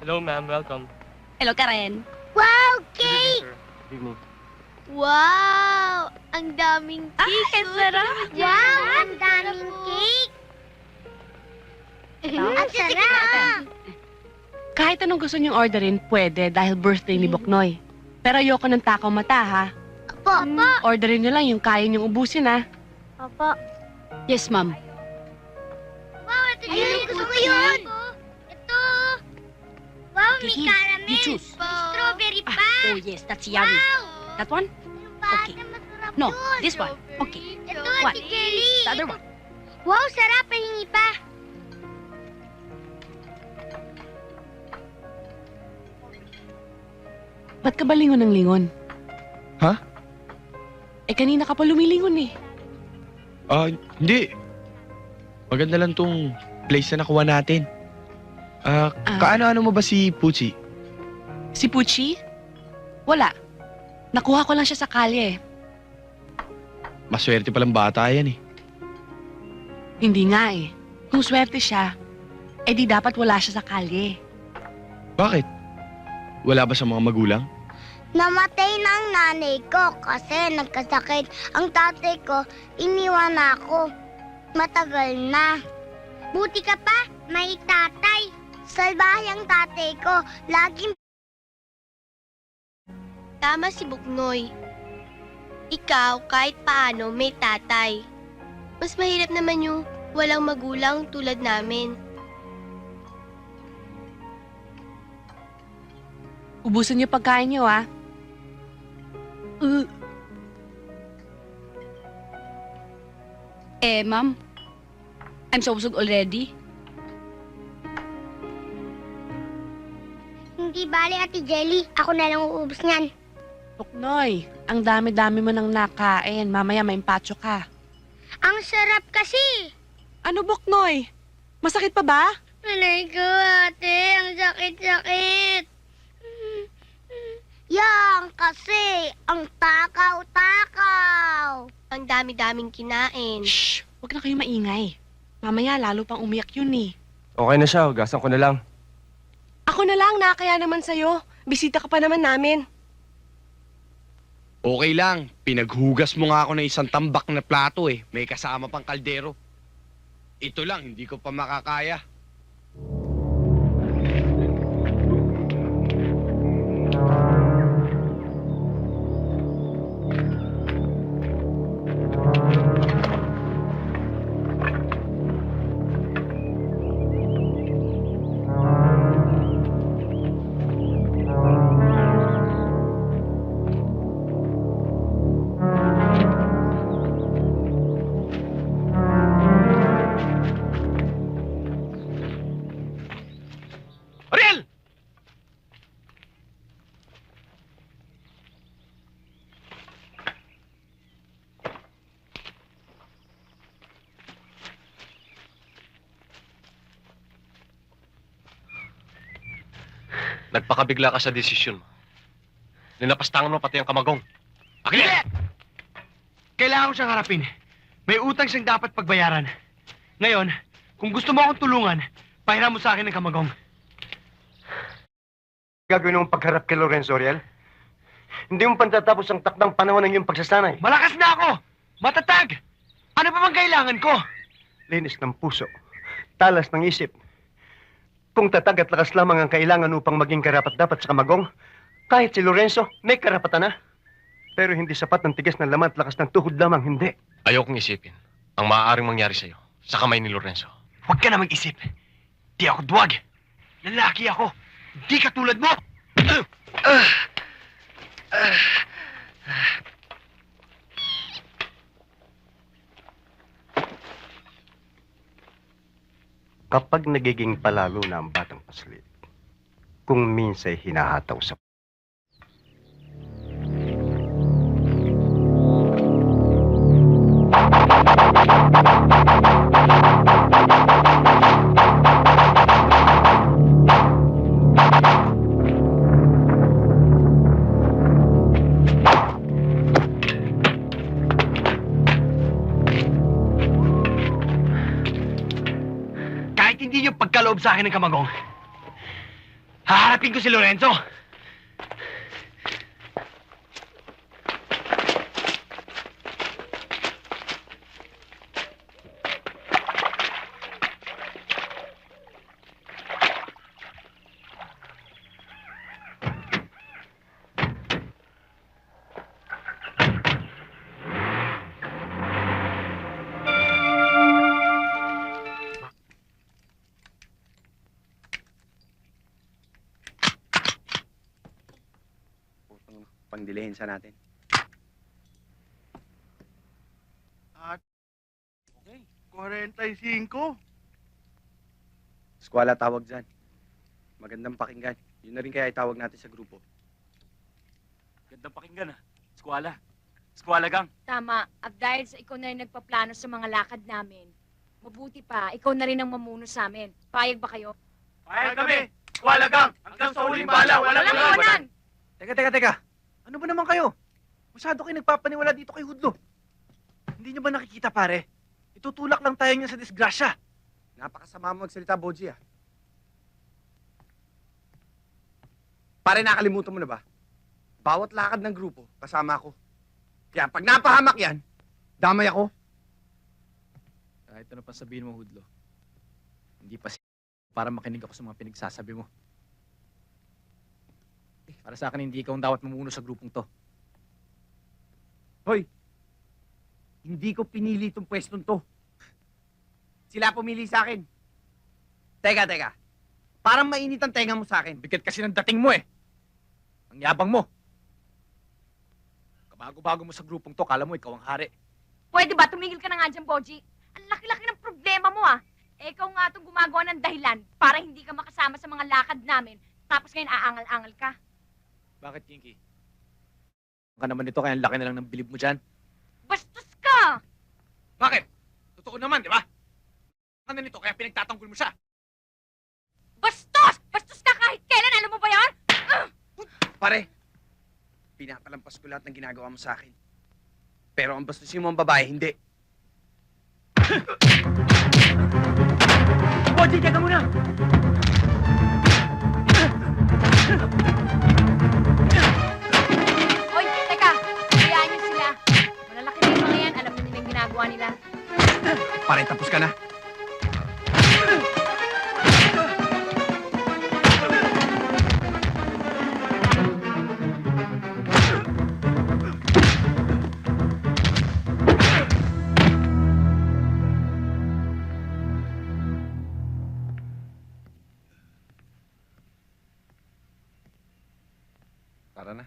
Hello, ma'am. Welcome. Hello, Karen. Wow, cake! Good evening. Wow! Ang daming Ah, cake. ang sarap. Wow, ang daming cake. Ang sarap. Kahit anong gusto niyong orderin, pwede dahil birthday ni Boknoy. Pero ayoko ng takaw mata, ha? Opo, opo. Orderin niyo lang yung kaya niyong ubusin, ha? Opo. Yes, ma'am. May Okay, caramel. you choose. Strawberry Ah, pa. oh, yes, that's yummy. Wow. That one? Okay. masarap No, yun? this one. Okay. Ito, What? si Jelly. The other one. Wow, sarap. Pahingi pa. Ba't ka ba lingon ng lingon? Ha? Eh, kanina ka pa lumilingon, eh. Ah, hindi. Maganda lang tong place na nakuha natin. Ah, Ah. kaano-ano mo ba si Pucci? Si Pucci? Wala. Nakuha ko lang siya sa kalye, eh. Maswerte palang bata yan eh. Hindi nga, eh. Kung swerte siya, eh di dapat wala siya sa kalye. Bakit? Wala ba sa mga magulang? Namatay na ang nanay ko kasi nagkasakit. Ang tatay ko, iniwan ako. Matagal na. Buti ka pa, may tatay. Salbahe ang tatay ko. Laging... Tama si Buknoy. Ikaw, kahit paano, may tatay. Mas mahirap naman yung walang magulang tulad namin. Ubusin niyo pagkain niyo, ah. Uh, Eh, ma'am. I'm so busog already. Hindi bali, Ate Jelly. Ako na lang uubos niyan. Boknoy, ang dami-dami mo nang nakain. Mamaya maimpacho ka. Ang sarap kasi. Ano, Boknoy? Masakit pa ba? Malay ko, ate. Ang sakit-sakit. Yang kasi, ang takaw-takaw. Ang dami-daming kinain. Shh! Huwag na kayo maingay. Mamaya lalo pang umiyak yun eh. Okay na siya. Hugasan ko na lang. Ako na lang, nakakaya naman sa'yo. Bisita ka pa naman namin. Okay lang. Pinaghugas mo nga ako ng isang tambak na plato eh. May kasama pang kaldero. Ito lang, hindi ko pa makakaya. Nagpakabigla ka sa desisyon mo. Ninapastangan mo pati ang kamagong. Akin Hindi! Kailangan ko siyang harapin. May utang siyang dapat pagbayaran. Ngayon, kung gusto mo akong tulungan, pahiram mo sa akin ng kamagong. gagawin mong pagharap kay Lorenzo Oriel? Hindi mo pantatapos ang takdang panahon ng iyong pagsasanay. Malakas na ako! Matatag! Ano pa bang kailangan ko? Linis ng puso, talas ng isip. Kung tatag at lakas lamang ang kailangan upang maging karapat-dapat sa kamagong, kahit si Lorenzo, may karapatan na. Pero hindi sapat ng tigas ng laman at lakas ng tuhod lamang, hindi. Ayokong isipin ang maaaring mangyari sa'yo sa kamay ni Lorenzo. Huwag ka na mag-isip. Di ako duwag. Lalaki ako. Di katulad mo! Kapag nagiging palalo na ang batang paslit, kung minsay hinahataw sa pagkaloob sa akin ng kamagong, haharapin ko si Lorenzo. Pandilehin sa natin. Okay, 45. Skwala tawag dyan. Magandang pakinggan. Yun na rin kaya itawag natin sa grupo. Gandang pakinggan ah. Skwala. Skwala gang. Tama. At dahil sa ikaw na rin nagpaplano sa mga lakad namin, mabuti pa, ikaw na rin ang mamuno sa amin. Payag ba kayo? Payag kami. Skwala gang. Hanggang sa huling bala. Walang Walang iwanan! Teka, teka, teka. Ano ba naman kayo? Masyado kayo nagpapaniwala dito kay Hudlo. Hindi niyo ba nakikita, pare? Itutulak lang tayo niya sa disgrasya. Napakasama mo magsalita, Boji ah. Pare, nakalimutan mo na ba? Bawat lakad ng grupo, kasama ako. Kaya pag napahamak yan, damay ako. Kahit ano pa sabihin mo, Hudlo. Hindi pa si... Para makinig ako sa mga pinagsasabi mo. Para sa akin, hindi ikaw ang dapat mamuno sa grupong to. Hindi ko pinili itong pwestong to. Sila pumili sa akin. Teka, teka. Parang mainit ang tenga mo sa akin. Bigat kasi ng dating mo eh. Ang yabang mo. Kabago-bago mo sa grupong to, kala mo ikaw ang hari. Pwede ba? Tumigil ka na nga dyan, Boji. Ang laki-laki ng problema mo, ah. Eh, ikaw nga itong gumagawa ng dahilan para hindi ka makasama sa mga lakad namin. Tapos ngayon aangal-angal ka. Bakit, Kinky? Ang ka naman nito, kaya ang laki na lang ng bilib mo dyan. Bastos ka! Bakit? Totoo naman, di ba? Ano nito, kaya pinagtatanggol mo siya. Bastos! Bastos ka kahit kailan! Alam mo ba yan? Pare, pinapalampas ko lahat ng ginagawa mo sa akin. Pero ang bastusin mo ang babae, hindi. Boji, teka muna! Tara na.